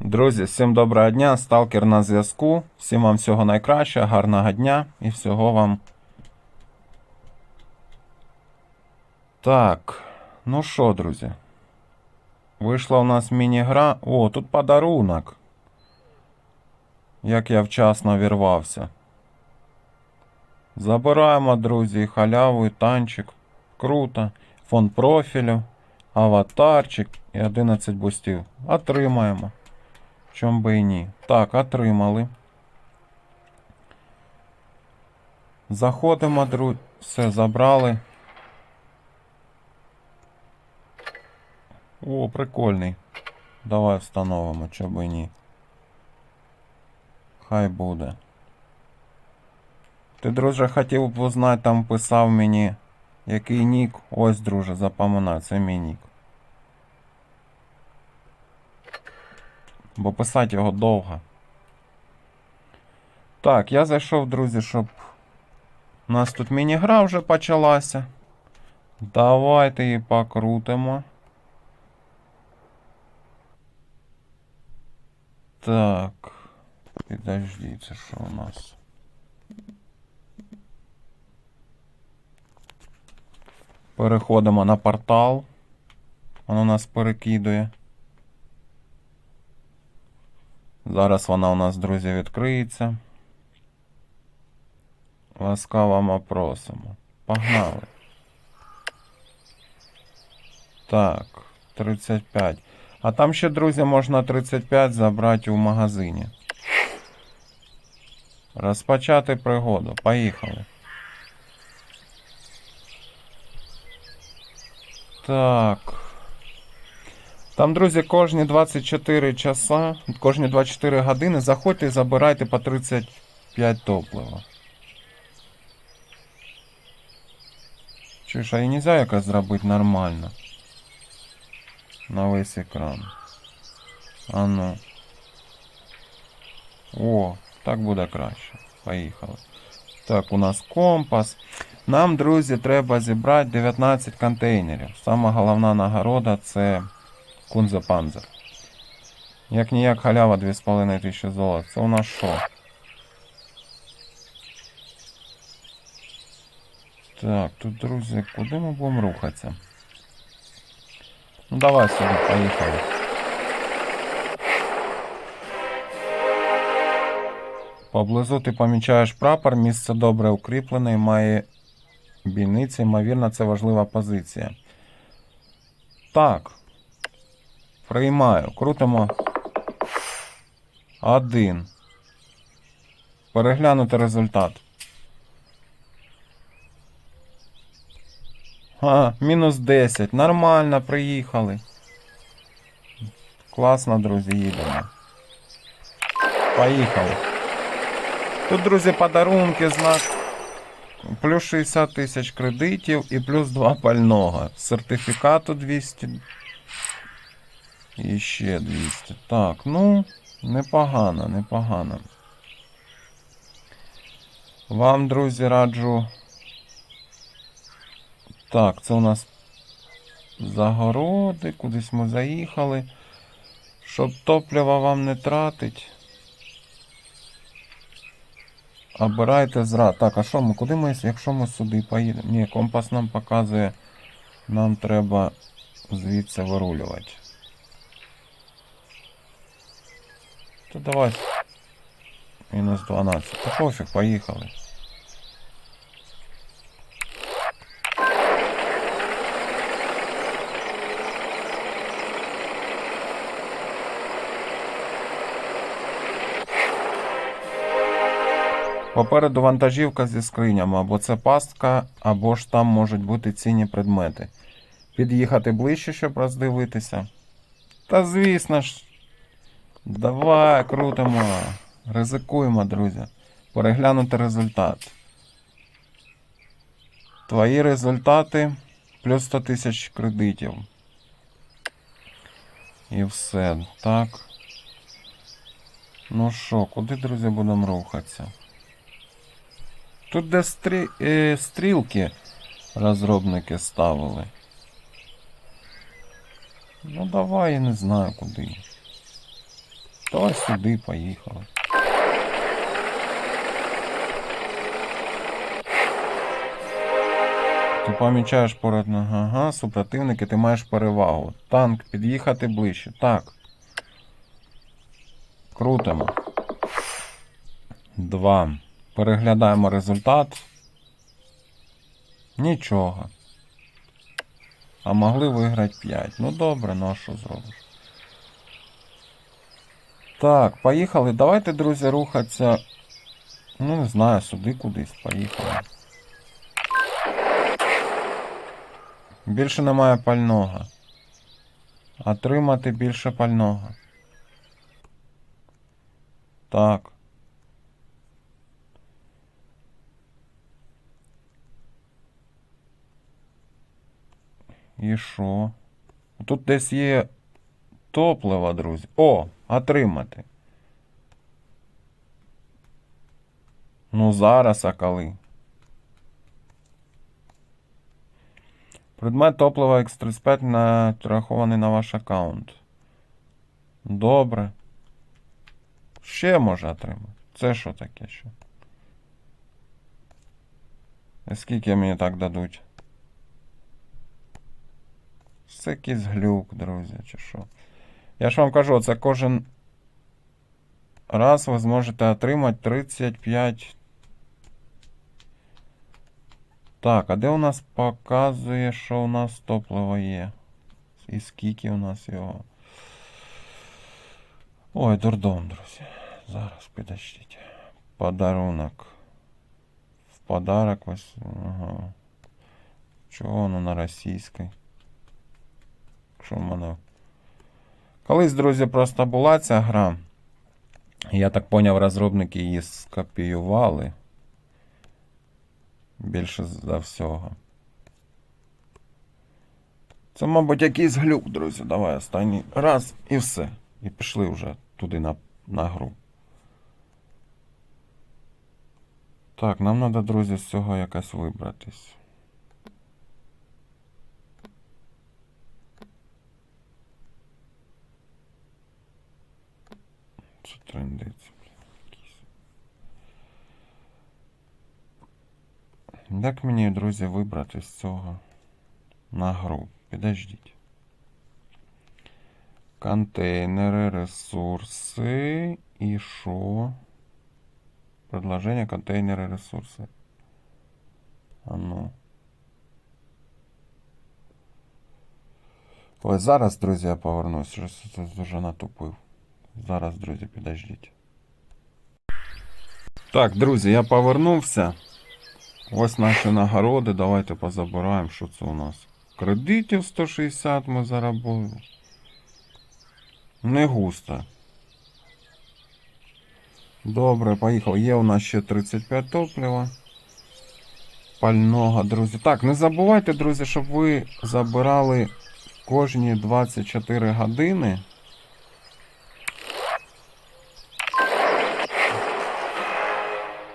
Друзі, всім доброго дня, сталкер на зв'язку. Всім вам всього найкращого, гарного дня і всього вам. Так, ну що, друзі? Вийшла у нас міні-гра. О, тут подарунок. Як я вчасно вірвався. Забираємо, друзі, халяву і танчик. Круто. Фон профілю, аватарчик і 11 бустів. Отримаємо. Чом би і ні. Так, отримали. Заходимо, друзі. Все, забрали. О, прикольний. Давай встановимо, чом би ні. Хай буде. Ти, друже, хотів б узнати, там писав мені, який нік. Ось, друже, запам'ятай, це мій нік. Бо писати його довго. Так, я зайшов, друзі, щоб. У нас тут міні-гра вже почалася. Давайте її покрутимо. Так. Підожди, що у нас? Переходимо на портал. Воно нас перекидує. Зараз вона у нас, друзі, відкриється. Ласкаво ми просимо. Погнали. Так, 35. А там ще, друзі, можна 35 забрати у магазині. Розпочати пригоду. Поїхали. Так. Там, друзі, кожні 24 часа, кожні 24 години заходьте і забирайте по 35 топлива. Чуєш, а і нельзя якось зробити нормально. На весь екран. А ну. О, так буде краще. Поїхали. Так, у нас компас. Нам, друзі, треба зібрати 19 контейнерів. Сама головна нагорода це Кунзе Панзер. Як ніяк халява 2500 золота. Це у нас що? Так, тут, друзі, куди ми будемо рухатися? Ну давай сюди, поїхали. Поблизу ти помічаєш прапор, місце добре укріплене і має бійниці, ймовірно, це важлива позиція. Так. Приймаю. Крутимо. Один. Переглянути результат. А, мінус 10. Нормально, приїхали. Класно, друзі, їдемо. Поїхали. Тут, друзі, подарунки, знак. Плюс 60 тисяч кредитів і плюс 2 пального. Сертифікату 200. І ще 200. Так, ну, непогано, непогано. Вам, друзі, раджу. Так, це у нас загороди, кудись ми заїхали. Щоб топлива вам не тратить. Обирайте зра. Так, а що ми? Куди ми, якщо ми сюди поїдемо? Ні, компас нам показує. Нам треба звідси вирулювати. То давай. Мінус 12. Та пофіг, поїхали. Попереду вантажівка зі скринями, або це пастка, або ж там можуть бути цінні предмети. Під'їхати ближче, щоб роздивитися. Та звісно ж. Давай, крутимо. Ризикуємо, друзі. Переглянути результат. Твої результати плюс 100 тисяч кредитів. І все. Так. Ну що, куди, друзі, будемо рухатися? Тут де стрі... е, стрілки розробники ставили. Ну давай, я не знаю куди. Давай сюди, поїхали. Ти помічаєш поряд на- ага, супротивники, ти маєш перевагу. Танк, під'їхати ближче. Так. Крутимо. Два. Переглядаємо результат. Нічого. А могли виграти 5. Ну добре, ну а що зробиш? Так, поїхали. Давайте, друзі, рухатися. Ну, не знаю, сюди кудись. Поїхали. Більше немає пального. Отримати більше пального. Так. І що? Тут десь є топливо, друзі. О, отримати. Ну зараз, а коли? Предмет топлива X35 нарахований на ваш аккаунт. Добре. Ще може отримати. Це що таке ще? Скільки мені так дадуть? Це якийсь глюк, друзі, чи що. Я ж вам кажу, це кожен раз ви зможете отримати 35. Так, а де у нас показує, що у нас топливо є? І скільки у нас його? Ой, дурдом, друзі. Зараз підождіть. Подарунок. В подарок ось. Ага. Чого воно на російській? Що в мене? Колись, друзі, просто була ця гра. Я так поняв, розробники її скопіювали. Більше за всього. Це, мабуть, якийсь глюк, друзі. Давай останній раз і все. І пішли вже туди на, на гру. Так, нам треба, друзі, з цього якось вибратись. Це трендець. Як мені, друзі, вибрати з цього на гру? Підождіть. Контейнери, ресурси і що? Предложення, контейнери, ресурси. А ну. Ой, зараз, друзі, я повернусь. Щось тут дуже натупив. Зараз, друзі, підождіть. Так, друзі, я повернувся. Ось наші нагороди. Давайте позабираємо, що це у нас. Кредитів 160 ми заробили. Не густо. Добре, поїхав. Є у нас ще 35 топлива. Пального, друзі. Так, не забувайте, друзі, щоб ви забирали кожні 24 години.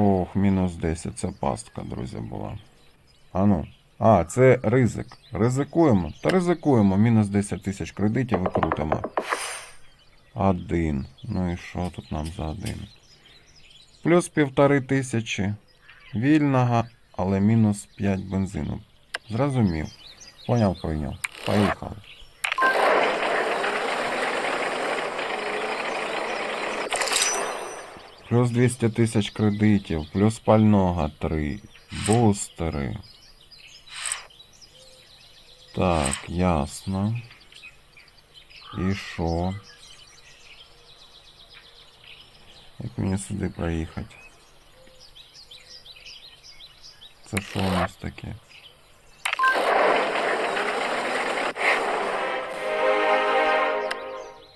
Ох, мінус 10. Це пастка, друзі, була. А ну. А, це ризик. Ризикуємо. Та ризикуємо. Мінус 10 тисяч кредитів і крутимо. Один. Ну і що тут нам за один? Плюс півтори тисячі вільного, але мінус 5 бензину. Зрозумів. Поняв, прийняв. Поїхали. Плюс 200 тисяч кредитів, плюс пального 3, бустери. Так, ясно. І що? Як мені сюди проїхати? Це що у нас таке?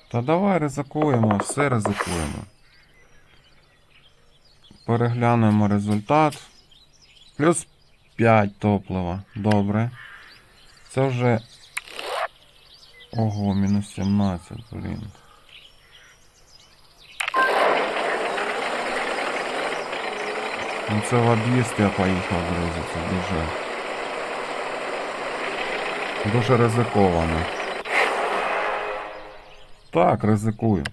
Та давай ризикуємо, все ризикуємо. Переглянемо результат. Плюс 5 топлива. Добре. Це вже. Ого, мінус 17, блін. Ну це в об'їзд я поїхав, друзі. Це дуже. Дуже ризиковано. Так, ризикую.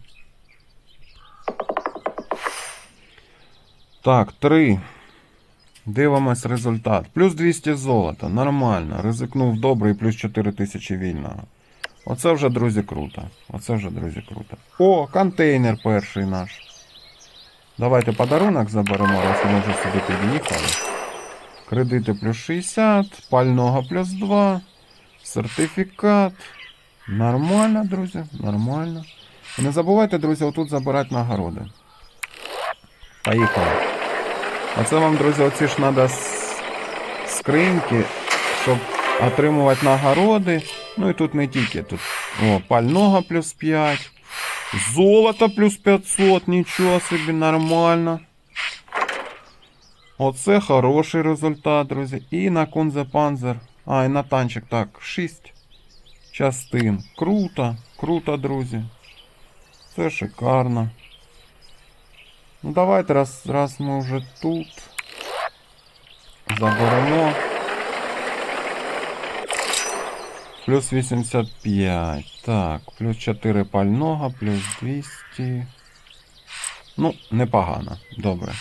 Так, 3. Дивимось результат. Плюс 200 золота. Нормально. Ризикнув добре і плюс 4000 вільного. Оце вже, друзі, круто. Оце вже, друзі, круто. О, контейнер перший наш. Давайте подарунок заберемо, раз ми вже сюди під'їхали. Кредити плюс 60, пального плюс 2, сертифікат. Нормально, друзі, нормально. І не забувайте, друзі, отут забирати нагороди. Поїхали. Оце вам, друзі, оці ж треба скриньки, щоб отримувати нагороди. Ну і тут не тільки. Тут о, пального плюс 5. Золото плюс 500, нічого собі, нормально. Оце хороший результат, друзі. І на Кунзе Панзер. А, і на танчик так, 6 частин. Круто, круто, друзі. Це шикарно. Ну давайте, раз, раз ми вже тут. Заберемо. Плюс 85. Так, плюс 4 пального, плюс 200. Ну, непогано. Добре.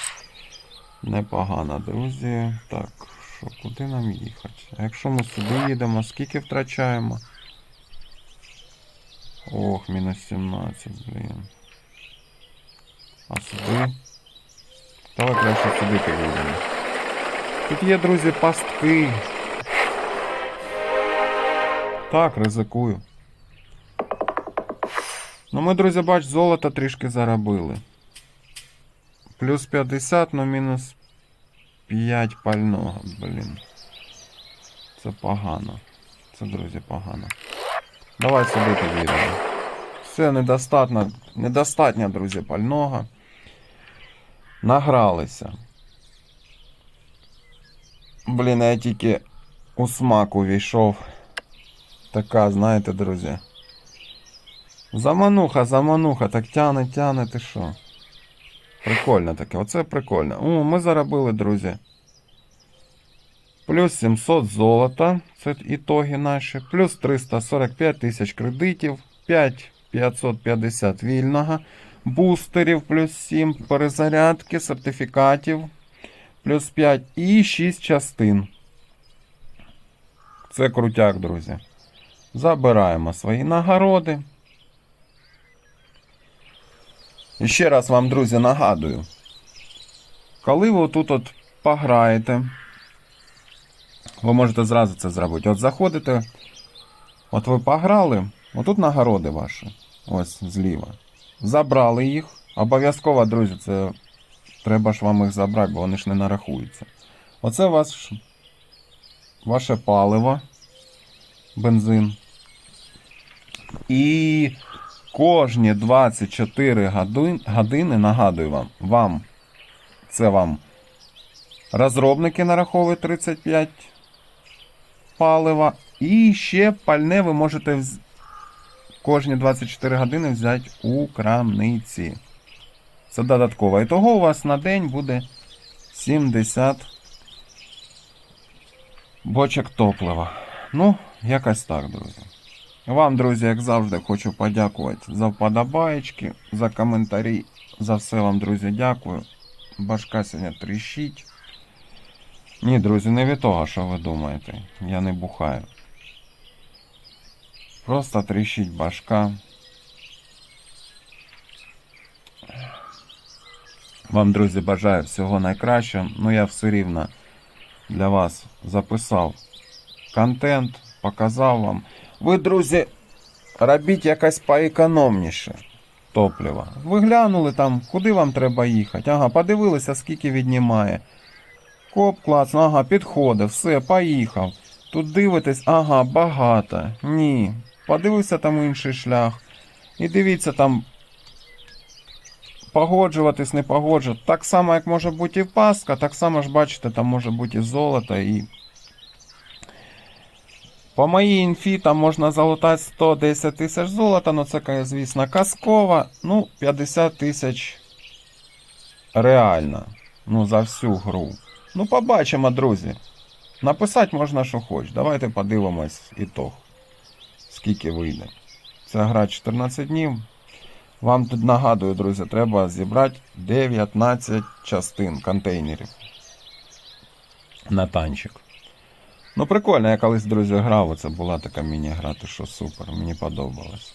Непогано, друзі. Так, що, куди нам їхати? А якщо ми сюди їдемо, скільки втрачаємо? Ох, мінус 17, блін. А сюди? Давай краще сюди підійдемо. Тут є, друзі, пастки. Так, ризикую. Ну ми, друзі, бач, золото трішки заробили. Плюс 50, ну мінус 5 пального, блін. Це погано. Це, друзі, погано. Давай сюди підійдемо. Все, недостатньо, недостатньо, друзі, пального. Награлися. Блін, я тільки у смак увійшов. Така, знаєте, друзі. Замануха, замануха, так тяне, тяне, ти що? Прикольно таке, оце прикольно. О, ми заробили, друзі. Плюс 700 золота, це ітоги наші. Плюс 345 тисяч кредитів, 5 550 вільного, бустерів плюс 7, перезарядки, сертифікатів, плюс 5 і 6 частин. Це крутяк, друзі. Забираємо свої нагороди. І ще раз вам, друзі, нагадую. Коли ви тут от пограєте, ви можете зразу це зробити. От заходите, от ви пограли, отут нагороди ваші. Ось зліва. Забрали їх. Обов'язково, друзі, це треба ж вам їх забрати, бо вони ж не нарахуються. Оце ваш, ваше паливо, бензин. І кожні 24 годин, години, нагадую вам, вам, це вам розробники нараховують 35 палива. І ще пальне ви можете. Кожні 24 години взяти у крамниці. Це додатково. І того у вас на день буде 70 бочок топлива. Ну, якось так, друзі. Вам, друзі, як завжди, хочу подякувати за вподобаєчки, за коментарі. За все вам, друзі, дякую. Башка сьогодні тріщить. Ні, друзі, не від того, що ви думаєте. Я не бухаю. Просто тріщить башка. Вам, друзі, бажаю всього найкращого. Ну я все рівно для вас записав контент, показав вам. Ви, друзі, робіть якось поекономніше топлива. Ви глянули там, куди вам треба їхати. Ага, подивилися, скільки віднімає. Коп, клац, ага, підходить, все, поїхав. Тут дивитесь, ага, багато. Ні. Подивився там інший шлях. І дивіться там. Погоджуватись, не погоджуватись. Так само, як може бути і пастка, так само ж бачите, там може бути і золото, і. По моїй інфі там можна залутати 110 тисяч золота, ну це, звісно, казкова. Ну, 50 тисяч реально. Ну, за всю гру. Ну, побачимо, друзі. Написати можна, що хоч. Давайте подивимось ітог. Скільки вийде. Ця гра 14 днів. Вам тут нагадую, друзі, треба зібрати 19 частин контейнерів на танчик. Ну, прикольно, я колись, друзі, грав, це була така міні-гра, ти що супер, мені подобалось.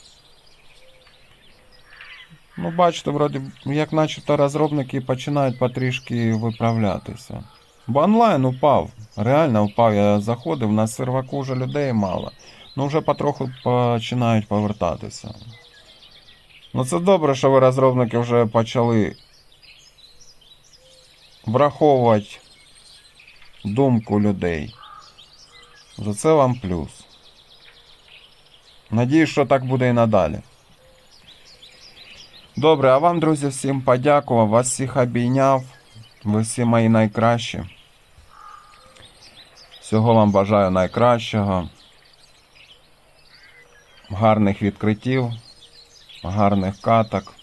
Ну, бачите, вроді, як начебто розробники починають потрішки виправлятися. Бо онлайн упав. Реально впав. Я заходив, на серваку вже людей мало. Ну, вже потроху починають повертатися. Ну, це добре, що ви розробники вже почали враховувати думку людей. За це вам плюс. Надіюсь, що так буде і надалі. Добре, а вам, друзі, всім подякував, вас всіх обійняв. Ви всі мої найкращі. Всього вам бажаю найкращого. Гарних відкриттів, гарних каток.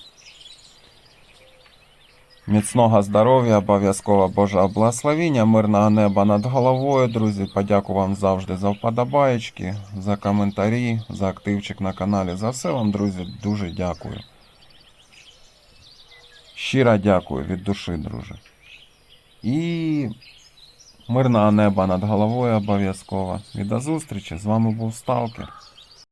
Міцного здоров'я, обов'язково Божого благословіння, мирного неба над головою, друзі. Подяку вам завжди за вподобаєчки, за коментарі, за активчик на каналі. За все вам, друзі, дуже дякую. Щиро дякую від душі, друже. І мирного неба над головою обов'язково. І до зустрічі. З вами був Сталкер.